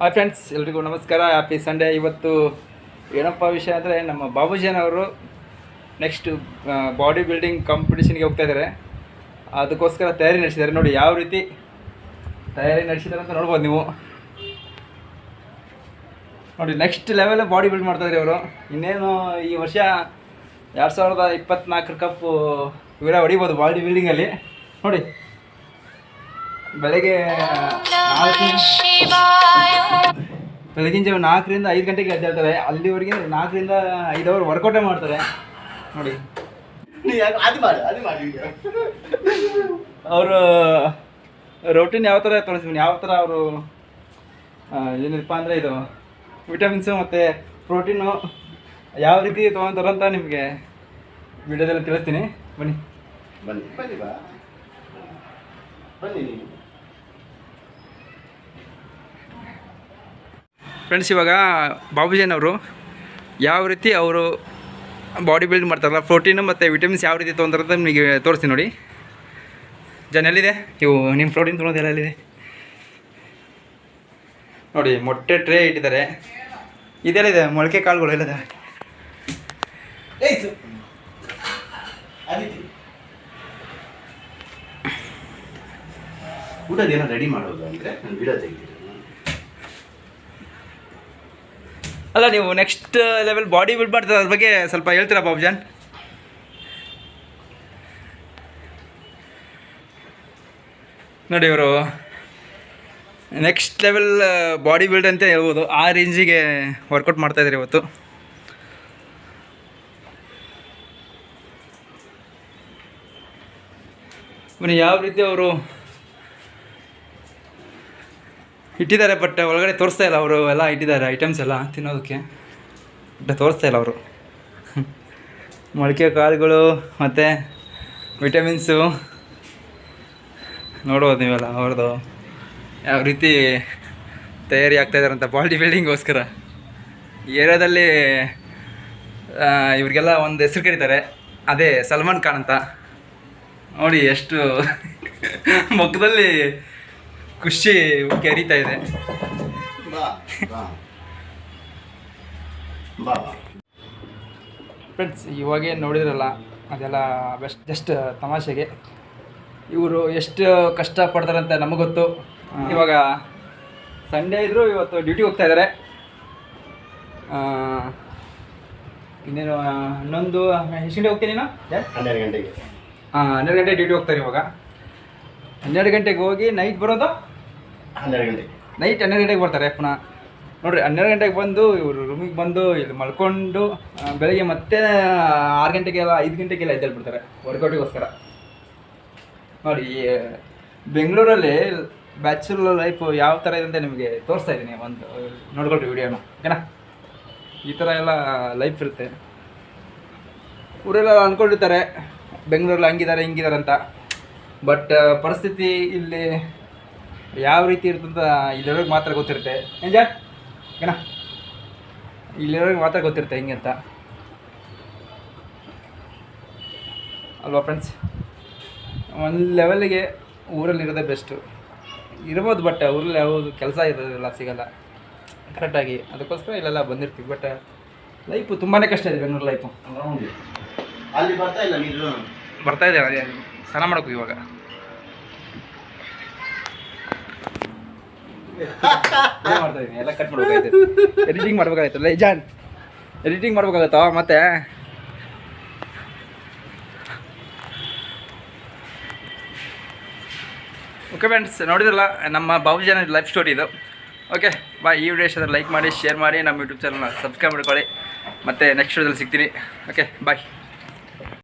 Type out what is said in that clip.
Hi friends, ಎಲ್ರಿಗೂ ನಮಸ್ಕಾರ. Happy Sunday ಇವತ್ತು ಏನಪ್ಪ ವಿಷಯ ಅಂದರೆ ನಮ್ಮ ಬಾಬುಜನ್ ಅವರು ನೆಕ್ಸ್ಟ್ ಬಾಡಿ ಬಿಲ್ಡಿಂಗ್ ಕಾಂಪಿಟೇಷನ್ಗೆ ಹೋಗ್ತಾ ಇದ್ದಾರೆ ಅದಕ್ಕೋಸ್ಕರ ತಯಾರಿ ನಡೆಸಿದ್ದಾರೆ. ನೋಡಿ ಯಾವ ರೀತಿ ತಯಾರಿ ನಡೆಸಿದ್ದಾರೆ ಅಂತ ನೋಡ್ಬೋದು ನೀವು. ನೋಡಿ ನೆಕ್ಸ್ಟ್ ಲೆವೆಲ್ ಬಾಡಿ ಬಿಲ್ಡ್ ಮಾಡ್ತಾ ಇದ್ದಾರೆ ಅವರು ಇನ್ನೇನು ಈ ವರ್ಷ ಎರಡು ಸಾವಿರದ ಇಪ್ಪತ್ತ್ನಾಲ್ಕರ ಕಪ್ಪು ಇವರೇ ಹೊಡಿಬೋದು ಬಾಡಿ ಬಿಲ್ಡಿಂಗಲ್ಲಿ ನೋಡಿ. ಬೆಳಗ್ಗೆ ನಾಲ್ಕು ಬೆಳಗಿನ ಜಾವ ನಾಲ್ಕರಿಂದ ಐದು ಗಂಟೆಗೆ ಎದ್ದೇಳ್ತಾರೆ. ಅಲ್ಲಿವರೆಗೆ ನಾಲ್ಕರಿಂದ ಐದು ಅವರ್ ವರ್ಕೌಟೇ ಮಾಡ್ತಾರೆ. ನೋಡಿ. ಅದು ಮಾಡು ಅದು ಮಾಡಿ ಅವರು ರೊಟೀನ್ ಯಾವ ಥರ ತೋರಿಸ್ತೀನಿ ಯಾವ ಥರ ಅವರು ಏನಿಲ್ಲಪ್ಪ ಅಂದರೆ ಇದು ವಿಟಮಿನ್ಸು ಮತ್ತು ಪ್ರೋಟೀನು ಯಾವ ರೀತಿ ತೊಗೊಂತಾರೋ ಅಂತ ನಿಮಗೆ ವಿಡಿಯೋದಲ್ಲಿ ತಿಳಿಸ್ತೀನಿ. ಬನ್ನಿ. ಬನ್ನಿ. ಬನ್ನಿ ಬಾ. ಬನ್ನಿ ಫ್ರೆಂಡ್ಸ್ ಇವಾಗ ಬಾಬುಜನ್ ಅವರು ಯಾವ ರೀತಿ ಅವರು ಬಾಡಿ ಬಿಲ್ಡ್ ಮಾಡ್ತಾರಲ್ಲ ಪ್ರೋಟೀನು ಮತ್ತು ವಿಟಮಿನ್ಸ್ ಯಾವ ರೀತಿ ತೊಗೊಂತಾರಂತ ನಿಮಗೆ ತೋರಿಸ್ತೀನಿ ನೋಡಿ. ಜನ ಎಲ್ಲಿದೆ? ಇವು ನಿಮ್ಮ ಪ್ರೋಟೀನ್ ತೊಗೊಳೋದು ಎಲ್ಲಿದೆ? ನೋಡಿ, ಮೊಟ್ಟೆ ಟ್ರೇ ಇಟ್ಟಿದ್ದಾರೆ. ಇದೆಲ್ಲಿದೆ? ಮೊಳಕೆ ಕಾಳುಗಳು ಎಲ್ಲಿದೆ? ಊಟದ ಏನೋ ರೆಡಿ ಮಾಡೋದು ಅಂದರೆ ನಾನು ವಿಡಿಯೋ ತೆಗಿತೀನಿ ಅಲ್ಲ, ನೀವು ನೆಕ್ಸ್ಟ್ ಲೆವೆಲ್ ಬಾಡಿ ಬಿಲ್ಡ್ ಮಾಡ್ತಾರೆ, ಅದ್ರ ಬಗ್ಗೆ ಸ್ವಲ್ಪ ಹೇಳ್ತೀರಾ ಬಾಬುಜಾನ್? ನೋಡಿ ಇವರು ನೆಕ್ಸ್ಟ್ ಲೆವೆಲ್ ಬಾಡಿ ಬಿಲ್ಡ್ ಅಂತ ಹೇಳ್ಬೋದು. ಆ ರೇಂಜಿಗೆ ವರ್ಕೌಟ್ ಮಾಡ್ತಾ ಇದ್ದಾರೆ ಇವತ್ತು. ಯಾವ ರೀತಿ ಅವರು ಇಟ್ಟಿದ್ದಾರೆ ಬಟ್ ಒಳಗಡೆ ತೋರಿಸ್ತಾ ಇಲ್ಲ ಅವರು ಎಲ್ಲ ಇಟ್ಟಿದ್ದಾರೆ ಐಟಮ್ಸ್ ಎಲ್ಲ ತಿನ್ನೋದಕ್ಕೆ. ಬಟ್ ತೋರಿಸ್ತಾ ಇಲ್ಲ ಅವರು. ಮೊಳಕೆ ಕಾಳುಗಳು ಮತ್ತು ವಿಟಮಿನ್ಸು ನೋಡ್ಬೋದು ನೀವೆಲ್ಲ ಅವ್ರದ್ದು ಯಾವ ರೀತಿ ತಯಾರಿ ಆಗ್ತಾ ಇದ್ದಾರೆ ಅಂತ ಬಾಡಿ ಬಿಲ್ಡಿಂಗ್ಗೋಸ್ಕರ ಏರಿಯಾದಲ್ಲಿ ಇವ್ರಿಗೆಲ್ಲ ಒಂದು ಹೆಸರು ಕರೀತಾರೆ ಅದೇ ಸಲ್ಮಾನ್ ಖಾನ್ ಅಂತ. ನೋಡಿ ಎಷ್ಟು ಮುಖದಲ್ಲಿ ಖುಷಿ ಕೆರಿತಾ ಇದೆ. ಫ್ರೆಂಡ್ಸ್ ಇವಾಗೇ ನೋಡಿದ್ರಲ್ಲ ಅದೆಲ್ಲ ಬೆಸ್ಟ್ ಜಸ್ಟ್ ತಮಾಷೆಗೆ. ಇವರು ಎಷ್ಟು ಕಷ್ಟಪಡ್ತಾರೆ ಅಂತ ನಮಗೆ ಗೊತ್ತು. ಇವಾಗ ಸಂಡೇ ಇದ್ದರು ಇವತ್ತು ಡ್ಯೂಟಿ ಹೋಗ್ತಾ ಇದ್ದಾರೆ ಇನ್ನೇನು ಹನ್ನೊಂದು ಎಷ್ಟು ಗಂಟೆ ಹೋಗ್ತೀನಿ ನಾನು? ಹನ್ನೆರಡು ಗಂಟೆಗೆ. ಹಾಂ ಹನ್ನೆರಡು ಗಂಟೆ ಡ್ಯೂಟಿ ಹೋಗ್ತಾರೆ ಇವಾಗ. ಹನ್ನೆರಡು ಗಂಟೆಗೆ ಹೋಗಿ ನೈಟ್ ಬರೋದು? ಹನ್ನೆರಡು ಗಂಟೆಗೆ. ನೈಟ್ ಹನ್ನೆರಡು ಗಂಟೆಗೆ ಬರ್ತಾರೆ ಪುನಃ. ನೋಡ್ರಿ ಹನ್ನೆರಡು ಗಂಟೆಗೆ ಬಂದು ಇವರು ರೂಮಿಗೆ ಬಂದು ಇಲ್ಲಿ ಮಲ್ಕೊಂಡು ಬೆಳಗ್ಗೆ ಮತ್ತೆ ಆರು ಗಂಟೆಗೆಲ್ಲ ಐದು ಗಂಟೆಗೆಲ್ಲ ಎದ್ದೇಳ್ಬಿಡ್ತಾರೆ ವರ್ಕೌಟಿಗೋಸ್ಕರ. ನೋಡಿ ಬೆಂಗಳೂರಲ್ಲಿ ಬ್ಯಾಚುಲರ್ ಲೈಫ್ ಯಾವ ಥರ ಇದೆ ಅಂತ ನಿಮಗೆ ತೋರಿಸ್ತಾ ಇದ್ದೀನಿ ಒಂದು ನೋಡ್ಕೊಳ್ರಿ ವಿಡಿಯೋನ ಓಕೆನಾ? ಈ ಥರ ಎಲ್ಲ ಲೈಫ್ ಇರುತ್ತೆ. ಊರೆಲ್ಲ ಅಂದ್ಕೊಂಡಿರ್ತಾರೆ ಬೆಂಗಳೂರಲ್ಲಿ ಹಂಗಿದ್ದಾರೆ ಹಿಂಗಿದ್ದಾರೆ ಅಂತ. ಬಟ್ ಪರಿಸ್ಥಿತಿ ಇಲ್ಲಿ ಯಾವ ರೀತಿ ಇರ್ತಂತ ಇಲ್ಲಿರೋರಿಗೆ ಮಾತ್ರ ಗೊತ್ತಿರುತ್ತೆ. ಏನ್ಜಾ ಏನ? ಇಲ್ಲಿರೋರಿಗೆ ಮಾತ್ರ ಗೊತ್ತಿರುತ್ತೆ ಹಿಂಗೆ ಅಂತ. ಅಲ್ವಾ ಫ್ರೆಂಡ್ಸ್ ಒಂದು ಲೆವೆಲ್ಗೆ ಊರಲ್ಲಿ ಇರೋದೇ ಬೆಸ್ಟು ಇರ್ಬೋದು ಬಟ್ ಊರಲ್ಲಿ ಯಾವುದು ಕೆಲಸ ಇರೋದಿಲ್ಲ ಸಿಗಲ್ಲ. ಕರೆಕ್ಟಾಗಿ ಅದಕ್ಕೋಸ್ಕರ ಇಲ್ಲೆಲ್ಲ ಬಂದಿರ್ತೀವಿ. ಬಟ್ ಲೈಫು ತುಂಬಾ ಕಷ್ಟ ಇದೆ ಬೆಂಗಳೂರು ಲೈಫು ಅಲ್ಲಿ ಬರ್ತಾ ಇಲ್ಲ ಬರ್ತಾ ಇದೆ ಅದೇ. ಸ್ನಾನ ಮಾಡಬೇಕು ಇವಾಗ. ಎಲ್ಲ ಕಟ್ ಮಾಡ್ಬೇಕಾಯ್ತು. ಎಡಿಟಿಂಗ್ ಮಾಡ್ಬೇಕಾಯ್ತಲ್ಲ ಜಾನ್ ಎಡಿಟಿಂಗ್ ಮಾಡ್ಬೇಕಾಗತ್ತ? ಮತ್ತೆ? ಓಕೆ ಫ್ರೆಂಡ್ಸ್ ನೋಡಿದ್ರಲ್ಲ, ನಮ್ಮ ಬಾಬುಜನ ಲೈಫ್ ಸ್ಟೋರಿ ಇದು. ಓಕೆ ಬಾಯ್ ಈ ವಿಡಿಯೋ ಇಷ್ಟ ಲೈಕ್ ಮಾಡಿ ಶೇರ್ ಮಾಡಿ, ನಮ್ಮ ಯೂಟ್ಯೂಬ್ ಚಾನಲ್ನ ಸಬ್ಸ್ಕ್ರೈಬ್ ಮಾಡ್ಕೊಳ್ಳಿ. ಮತ್ತು ನೆಕ್ಸ್ಟ್ ವಿಡಿಯೋದಲ್ಲಿ ಸಿಗ್ತೀನಿ. Okay bye